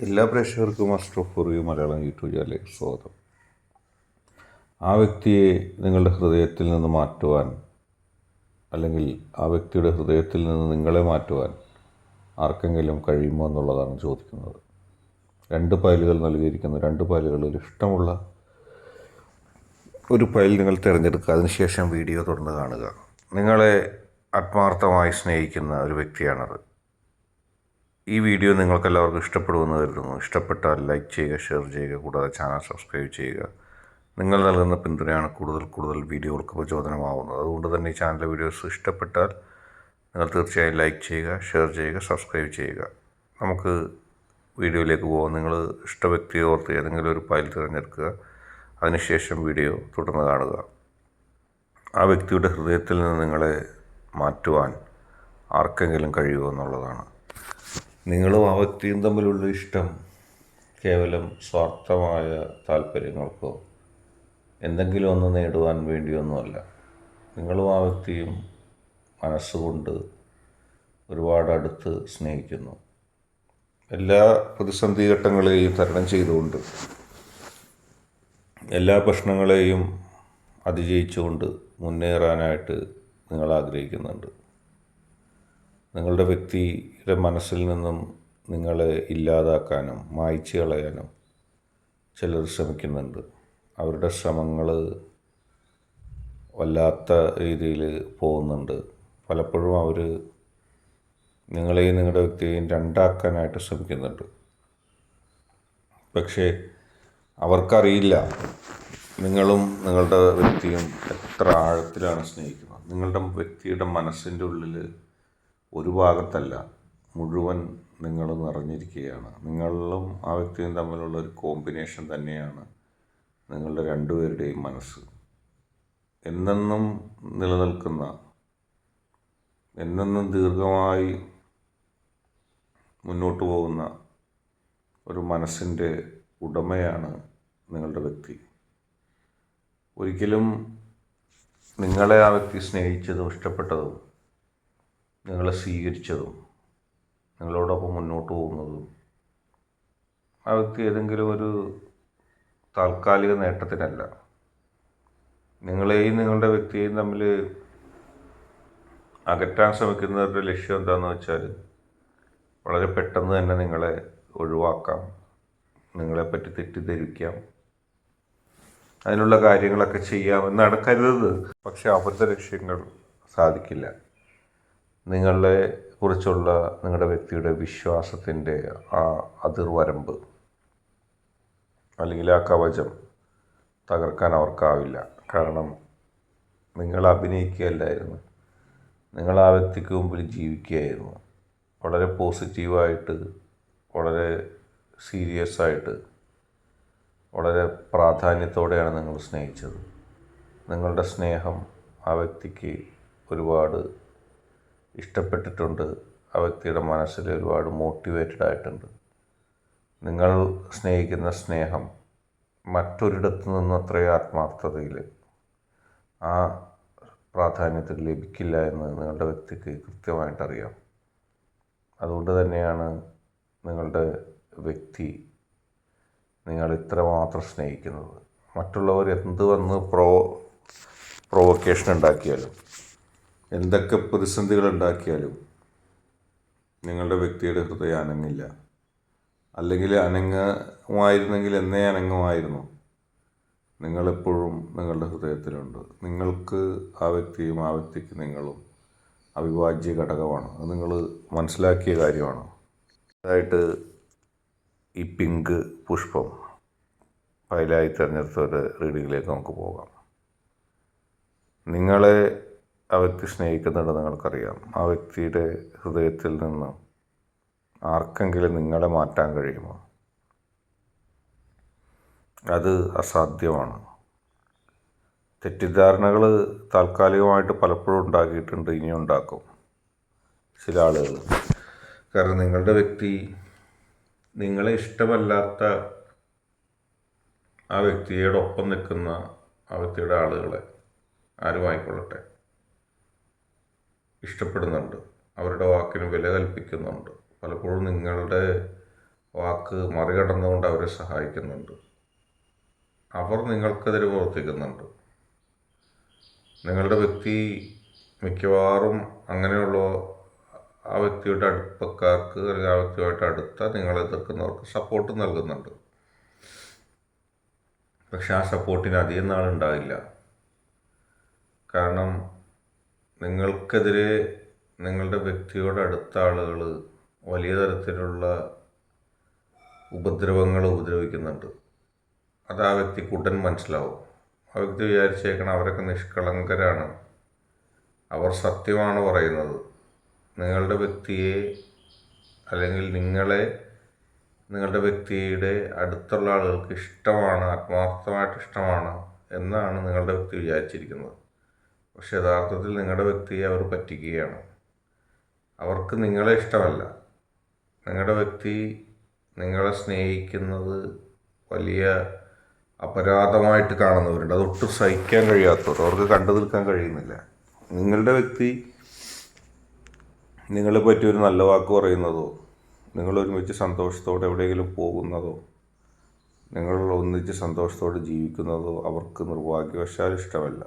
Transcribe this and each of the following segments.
എല്ലാ പ്രേക്ഷകർക്കും അസ്ട്രോഫോറിയ മലയാളം യൂട്യൂബ് ചാനലിലേക്ക് സ്വാഗതം. ആ വ്യക്തിയെ നിങ്ങളുടെ ഹൃദയത്തിൽ നിന്ന് മാറ്റുവാൻ അല്ലെങ്കിൽ ആ വ്യക്തിയുടെ ഹൃദയത്തിൽ നിന്ന് നിങ്ങളെ മാറ്റുവാൻ ആർക്കെങ്കിലും കഴിയുമോ എന്നുള്ളതാണ് ചോദിക്കുന്നത്. രണ്ട് ഫയലുകൾ നൽകിയിരിക്കുന്നു. രണ്ട് ഫയലുകളിൽ ഇഷ്ടമുള്ള ഒരു ഫയൽ നിങ്ങൾ തിരഞ്ഞെടുക്കുക. അതിനുശേഷം വീഡിയോ തുടർന്ന് കാണുക. നിങ്ങളെ ആത്മാർത്ഥമായി സ്നേഹിക്കുന്ന ഒരു വ്യക്തിയാണത്. ഈ വീഡിയോ നിങ്ങൾക്കെല്ലാവർക്കും ഇഷ്ടപ്പെടുമെന്ന് കരുതുന്നു. ഇഷ്ടപ്പെട്ടാൽ ലൈക്ക് ചെയ്യുക ഷെയർ ചെയ്യുക കൂടാതെ ചാനൽ സബ്സ്ക്രൈബ് ചെയ്യുക. നിങ്ങൾ നൽകുന്ന പിന്തുണയാണ് കൂടുതൽ കൂടുതൽ വീഡിയോകൾക്ക് പ്രചോദനമാവുന്നത്. അതുകൊണ്ട് തന്നെ ഈ ചാനലിലെ വീഡിയോസ് ഇഷ്ടപ്പെട്ടാൽ നിങ്ങൾ തീർച്ചയായും ലൈക്ക് ചെയ്യുക ഷെയർ ചെയ്യുക സബ്സ്ക്രൈബ് ചെയ്യുക. നമുക്ക് വീഡിയോയിലേക്ക് പോകാം നിങ്ങൾ ഇഷ്ട വ്യക്തിയെ ഓർത്ത് ഏതെങ്കിലും ഒരു ഫയൽ തിരഞ്ഞെടുക്കുക. അതിനുശേഷം വീഡിയോ തുടർന്ന് കാണുക. ആ വ്യക്തിയുടെ ഹൃദയത്തിൽ നിന്ന് നിങ്ങളെ മാറ്റുവാൻ ആർക്കെങ്കിലും കഴിയുമോ എന്നുള്ളതാണ്. നിങ്ങളും ആ വ്യക്തിയും തമ്മിലുള്ള ഇഷ്ടം കേവലം സ്വാർത്ഥമായ താല്പര്യങ്ങൾക്കോ എന്തെങ്കിലും ഒന്ന് നേടുവാൻ വേണ്ടിയൊന്നുമല്ല. നിങ്ങളും ആ വ്യക്തിയും മനസ്സുകൊണ്ട് ഒരുപാട് അടുത്ത് സ്നേഹിക്കുന്നു. എല്ലാ പ്രതിസന്ധി ഘട്ടങ്ങളെയും തരണം ചെയ്തുകൊണ്ട് എല്ലാ പ്രശ്നങ്ങളെയും അതിജയിച്ചുകൊണ്ട് മുന്നേറാനായിട്ട് നിങ്ങൾ ആഗ്രഹിക്കുന്നുണ്ട് നിങ്ങളുടെ വ്യക്തിയുടെ മനസ്സിൽ നിന്നും നിങ്ങളെ ഇല്ലാതാക്കാനും മായ്ച്ചു കളയാനും ചിലർ ശ്രമിക്കുന്നുണ്ട്. അവരുടെ ശ്രമങ്ങൾ വല്ലാത്ത രീതിയിൽ പോകുന്നുണ്ട്. പലപ്പോഴും അവർ നിങ്ങളെയും നിങ്ങളുടെ വ്യക്തിയെയും രണ്ടാക്കാനായിട്ട് ശ്രമിക്കുന്നുണ്ട്. പക്ഷേ അവർക്കറിയില്ല നിങ്ങളും നിങ്ങളുടെ വ്യക്തിയും എത്ര ആഴത്തിലാണ് സ്നേഹിക്കുന്നത്. നിങ്ങളുടെ വ്യക്തിയുടെ മനസ്സിന്റെ ഉള്ളിൽ ഒരു ഭാഗത്തല്ല മുഴുവൻ നിങ്ങൾ നിറഞ്ഞിരിക്കുകയാണ് നിങ്ങളും ആ വ്യക്തിയും തമ്മിലുള്ള ഒരു കോമ്പിനേഷൻ തന്നെയാണ് നിങ്ങളുടെ രണ്ടുപേരുടെയും മനസ്സ്. എന്നെന്നും നിലനിൽക്കുന്ന എന്നെന്നും ദീർഘമായി മുന്നോട്ട് പോകുന്ന ഒരു മനസ്സിന്റെ ഉടമയാണ് നിങ്ങളുടെ വ്യക്തി. ഒരിക്കലും നിങ്ങളെ ആ വ്യക്തി സ്നേഹിച്ചതും ഇഷ്ടപ്പെട്ടതും നിങ്ങളെ സ്വീകരിച്ചതും നിങ്ങളോടൊപ്പം മുന്നോട്ട് പോകുന്നതും വ്യക്തി ഏതെങ്കിലും ഒരു താൽക്കാലിക നേട്ടത്തിനല്ല. നിങ്ങളെയും നിങ്ങളുടെ വ്യക്തിയെയും തമ്മിൽ അകറ്റാൻ ശ്രമിക്കുന്നവരുടെ ലക്ഷ്യം എന്താണെന്ന് വെച്ചാൽ വളരെ പെട്ടെന്ന് തന്നെ നിങ്ങളെ ഒഴിവാക്കാം നിങ്ങളെപ്പറ്റി തെറ്റിദ്ധരിക്കാം അതിനുള്ള കാര്യങ്ങളൊക്കെ ചെയ്യാമെന്നാണ് കരുതുന്നത്. പക്ഷെ അവരുടെ ലക്ഷ്യങ്ങൾ സാധിക്കില്ല. നിങ്ങളെ കുറിച്ചുള്ള നിങ്ങളുടെ വ്യക്തിയുടെ വിശ്വാസത്തിന്റെ ആ അതിർവരമ്പ് അല്ലെങ്കിൽ ആ കവചം തകർക്കാൻ അവർക്കാവില്ല. കാരണം നിങ്ങൾ അഭിനയിക്കുകയല്ലായിരുന്നു. നിങ്ങൾ ആ വ്യക്തിക്ക് മുമ്പിൽ ജീവിക്കുകയായിരുന്നു. വളരെ പോസിറ്റീവായിട്ട് വളരെ സീരിയസ് ആയിട്ട് വളരെ പ്രാധാന്യത്തോടെയാണ് നിങ്ങൾ സ്നേഹിച്ചത്. നിങ്ങളുടെ സ്നേഹം ആ വ്യക്തിക്ക് ഒരുപാട് ഇഷ്ടപ്പെട്ടിട്ടുണ്ട്. ആ വ്യക്തിയുടെ മനസ്സിൽ ഒരുപാട് മോട്ടിവേറ്റഡ് ആയിട്ടുണ്ട്. നിങ്ങൾ സ്നേഹിക്കുന്ന സ്നേഹം മറ്റൊരിടത്തു നിന്ന് അത്രയും ആത്മാർത്ഥതയിൽ ആ പ്രാധാന്യത്തിൽ ലഭിക്കില്ല എന്ന് നിങ്ങളുടെ വ്യക്തിക്ക് കൃത്യമായിട്ടറിയാം. അതുകൊണ്ട് തന്നെയാണ് നിങ്ങളുടെ വ്യക്തി നിങ്ങൾ ഇത്രമാത്രം സ്നേഹിക്കുന്നത്. മറ്റുള്ളവർ എന്ത് വന്ന് പ്രോ പ്രൊവക്കേഷൻ ഉണ്ടാക്കിയാലും എന്തൊക്കെ പ്രതിസന്ധികൾ ഉണ്ടാക്കിയാലും നിങ്ങളുടെ വ്യക്തിയുടെ ഹൃദയം അനങ്ങില്ല. അല്ലെങ്കിൽ അനങ്ങുമായിരുന്നെങ്കിൽ എന്നേ അനങ്ങുമായിരുന്നു. നിങ്ങളെപ്പോഴും നിങ്ങളുടെ ഹൃദയത്തിലുണ്ട്. നിങ്ങൾക്ക് ആ വ്യക്തിയും ആ വ്യക്തിക്ക് നിങ്ങളും അവിഭാജ്യ ഘടകമാണ്. അത് നിങ്ങൾ മനസ്സിലാക്കിയ കാര്യമാണ്. അതായിട്ട് ഈ പിങ്ക് പുഷ്പം ഫയലായി തിരഞ്ഞെടുത്ത ഒരു റീഡിങ്ങിലേക്ക് നമുക്ക് പോകാം. നിങ്ങളെ ആ വ്യക്തി സ്നേഹിക്കുന്നുണ്ട് നിങ്ങൾക്കറിയാം. ആ വ്യക്തിയുടെ ഹൃദയത്തിൽ നിന്ന് ആർക്കെങ്കിലും നിങ്ങളെ മാറ്റാൻ കഴിയുമോ? അത് അസാധ്യമാണ്. തെറ്റിദ്ധാരണകൾ താൽക്കാലികമായിട്ട് പലപ്പോഴും ഉണ്ടാക്കിയിട്ടുണ്ട് ഇനി ഉണ്ടാക്കും ചില ആളുകൾ. കാരണം നിങ്ങളുടെ വ്യക്തി നിങ്ങളെ ഇഷ്ടമല്ലാത്ത ആ വ്യക്തിയോടൊപ്പം നിൽക്കുന്ന ആ വ്യക്തിയുടെ ആളുകളെ ആരുമായിക്കൊള്ളട്ടെ ഇഷ്ടപ്പെടുന്നുണ്ട്. അവരുടെ വാക്കിന് വില കൽപ്പിക്കുന്നുണ്ട്. പലപ്പോഴും നിങ്ങളുടെ വാക്ക് മറികടന്നുകൊണ്ട് അവരെ സഹായിക്കുന്നുണ്ട്. അവർ നിങ്ങൾക്കെതിരെ പ്രവർത്തിക്കുന്നുണ്ട്. നിങ്ങളുടെ വ്യക്തി മിക്കവാറും അങ്ങനെയുള്ള ആ വ്യക്തിയുടെ അടുപ്പക്കാർക്ക് അല്ലെങ്കിൽ ആ വ്യക്തിയുമായിട്ട് അടുത്ത നിങ്ങളെ എതിർക്കുന്നവർക്ക് സപ്പോർട്ട് നൽകുന്നുണ്ട്. പക്ഷെ ആ സപ്പോർട്ടിന് അധികം നാളുണ്ടാകില്ല. കാരണം നിങ്ങൾക്കെതിരെ നിങ്ങളുടെ വ്യക്തിയോട് അടുത്ത ആളുകൾ വലിയ തരത്തിലുള്ള ഉപദ്രവങ്ങൾ ഉപദ്രവിക്കുന്നുണ്ട്. അത് ആ വ്യക്തിക്ക് ഉടൻ മനസ്സിലാവും. ആ വ്യക്തി വിചാരിച്ചേക്കണം അവരൊക്കെ നിഷ്കളങ്കരാണ്. അവർ സത്യമാണ് പറയുന്നത്. നിങ്ങളുടെ വ്യക്തിയെ അല്ലെങ്കിൽ നിങ്ങളെ നിങ്ങളുടെ വ്യക്തിയുടെ അടുത്തുള്ള ആളുകൾക്ക് ഇഷ്ടമാണ് ആത്മാർത്ഥമായിട്ട് ഇഷ്ടമാണ് എന്നാണ് നിങ്ങളുടെ വ്യക്തി വിചാരിച്ചിരിക്കുന്നത്. പക്ഷെ യഥാർത്ഥത്തിൽ നിങ്ങളുടെ വ്യക്തിയെ അവർ പറ്റിക്കുകയാണ്. അവർക്ക് നിങ്ങളെ ഇഷ്ടമല്ല. നിങ്ങളുടെ വ്യക്തി നിങ്ങളെ സ്നേഹിക്കുന്നത് വലിയ അപരാധമായിട്ട് കാണുന്നവരുണ്ട്. അതൊട്ടും സഹിക്കാൻ കഴിയാത്തവർ. അവർക്ക് കണ്ടു നിൽക്കാൻ കഴിയുന്നില്ല. നിങ്ങളുടെ വ്യക്തി നിങ്ങളെ പറ്റി ഒരു നല്ല വാക്ക് പറയുന്നതോ നിങ്ങൾ ഒരുമിച്ച് സന്തോഷത്തോടെ എവിടെയെങ്കിലും പോകുന്നതോ നിങ്ങൾ ഒന്നിച്ച് സന്തോഷത്തോടെ ജീവിക്കുന്നതോ അവർക്ക് നിർഭാഗ്യവശാൽ ഇഷ്ടമല്ല.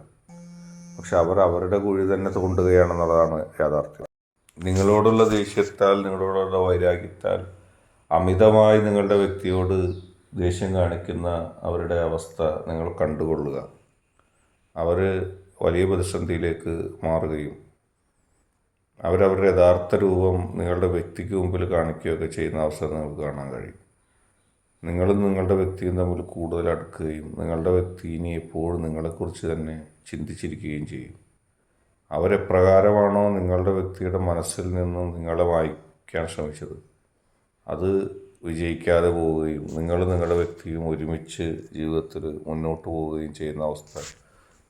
പക്ഷെ അവർ അവരുടെ കുഴി തന്നെ തോണ്ടുകയാണെന്നുള്ളതാണ് യാഥാർത്ഥ്യം. നിങ്ങളോടുള്ള ദേഷ്യത്താൽ നിങ്ങളോടുള്ള വൈരാഗ്യത്താൽ അമിതമായി നിങ്ങളുടെ വ്യക്തിയോട് ദേഷ്യം കാണിക്കുന്ന അവരുടെ അവസ്ഥ നിങ്ങൾ കണ്ടുകൊള്ളുക. അവർ വലിയ പ്രതിസന്ധിയിലേക്ക് മാറുകയും അവരവരുടെ യഥാർത്ഥ രൂപം നിങ്ങളുടെ വ്യക്തിക്ക് മുമ്പിൽ കാണിക്കുകയൊക്കെ ചെയ്യുന്ന അവസരം നിങ്ങൾക്ക് കാണാൻ കഴിയും. നിങ്ങളും നിങ്ങളുടെ വ്യക്തിയും തമ്മിൽ കൂടുതൽ അടുക്കുകയും നിങ്ങളുടെ വ്യക്തി ഇനി എപ്പോഴും നിങ്ങളെക്കുറിച്ച് തന്നെ ചിന്തിച്ചിരിക്കുകയും ചെയ്യും. അവരെപ്രകാരമാണോ നിങ്ങളുടെ വ്യക്തിയുടെ മനസ്സിൽ നിന്നും നിങ്ങളെ വായിക്കാൻ ശ്രമിച്ചത്? അത് വിജയിക്കാതെ പോവുകയും നിങ്ങൾ നിങ്ങളുടെ വ്യക്തിയും ഒരുമിച്ച് ജീവിതത്തിൽ മുന്നോട്ട് പോവുകയും ചെയ്യുന്ന അവസ്ഥ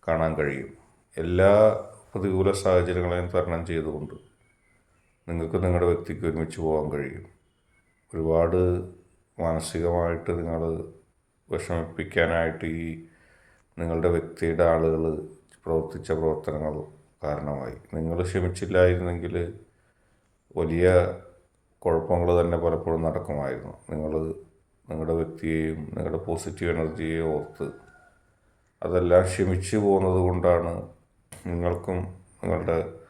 കാണാൻ കഴിയും. എല്ലാ പ്രതികൂല സാഹചര്യങ്ങളെയും തരണം ചെയ്തുകൊണ്ട് നിങ്ങൾക്ക് നിങ്ങളുടെ വ്യക്തിക്ക് ഒരുമിച്ച് പോകാൻ കഴിയും. ഒരുപാട് മാനസികമായിട്ട് നിങ്ങൾ വിഷമിപ്പിക്കാനായിട്ട് ഈ നിങ്ങളുടെ വ്യക്തിയുടെ ആളുകൾ പ്രവർത്തിച്ച പ്രവർത്തനങ്ങൾ കാരണമായി. നിങ്ങൾ ക്ഷമിച്ചില്ലായിരുന്നെങ്കിൽ വലിയ കുഴപ്പങ്ങൾ തന്നെ പലപ്പോഴും നടക്കുമായിരുന്നു. നിങ്ങൾ നിങ്ങളുടെ വ്യക്തിയെയും നിങ്ങളുടെ പോസിറ്റീവ് എനർജിയെയും ഓർത്ത് അതെല്ലാം ക്ഷമിച്ചു പോകുന്നത് കൊണ്ടാണ് നിങ്ങൾക്കും നിങ്ങളുടെ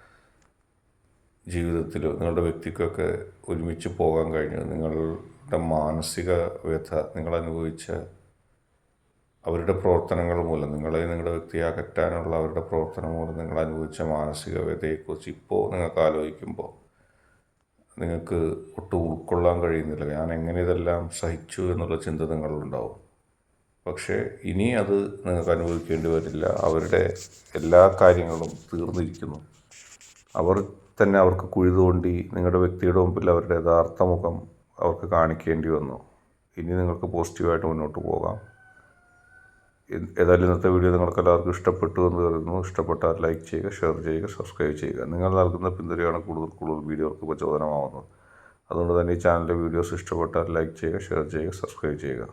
ജീവിതത്തിൽ നിങ്ങളുടെ വ്യക്തിക്കൊക്കെ ഒരുമിച്ച് പോകാൻ കഴിഞ്ഞത് നിങ്ങളുടെ മാനസിക വ്യഥ നിങ്ങൾ അനുഭവിച്ച അവരുടെ പ്രവർത്തനങ്ങൾ മൂലം നിങ്ങളെ നിങ്ങളുടെ വ്യക്തിയെ അകറ്റാനുള്ള അവരുടെ പ്രവർത്തനം മൂലം നിങ്ങൾ അനുഭവിച്ച മാനസിക വ്യതയെക്കുറിച്ച് ഇപ്പോൾ നിങ്ങൾക്ക് ആലോചിക്കുമ്പോൾ നിങ്ങൾക്ക് ഒട്ടും ഉൾക്കൊള്ളാൻ കഴിയുന്നില്ല. ഞാൻ എങ്ങനെ ഇതെല്ലാം സഹിച്ചു എന്നുള്ള ചിന്ത നിങ്ങളുണ്ടാവും പക്ഷേ ഇനി അത് നിങ്ങൾക്ക് അനുഭവിക്കേണ്ടി വരില്ല. അവരുടെ എല്ലാ കാര്യങ്ങളും തീർന്നിരിക്കുന്നു. അവർ തന്നെ അവർക്ക് കുഴി തോണ്ടി നിങ്ങളുടെ വ്യക്തിയുടെ മുമ്പിൽ അവരുടെ യഥാർത്ഥ മുഖം അവർക്ക് കാണിക്കേണ്ടി വന്നു. ഇനി നിങ്ങൾക്ക് പോസിറ്റീവായിട്ട് മുന്നോട്ട് പോകാം. ഏതായാലും ഇന്നത്തെ വീഡിയോ നിങ്ങൾക്ക് എല്ലാവർക്കും ഇഷ്ടപ്പെട്ടു എന്ന് കരുതുന്നു ഇഷ്ടപ്പെട്ടാൽ ലൈക്ക് ചെയ്യുക ഷെയർ ചെയ്യുക സബ്സ്ക്രൈബ് ചെയ്യുക. നിങ്ങൾ നൽകുന്ന പിന്തുണയാണ് കൂടുതൽ കൂടുതൽ വീഡിയോകൾക്ക് പ്രചോദനമാവുന്നത്. അതുകൊണ്ട് തന്നെ ഈ ചാനലിലെ വീഡിയോസ് ഇഷ്ടപ്പെട്ടാൽ ലൈക്ക് ചെയ്യുക ഷെയർ ചെയ്യുക സബ്സ്ക്രൈബ് ചെയ്യുക.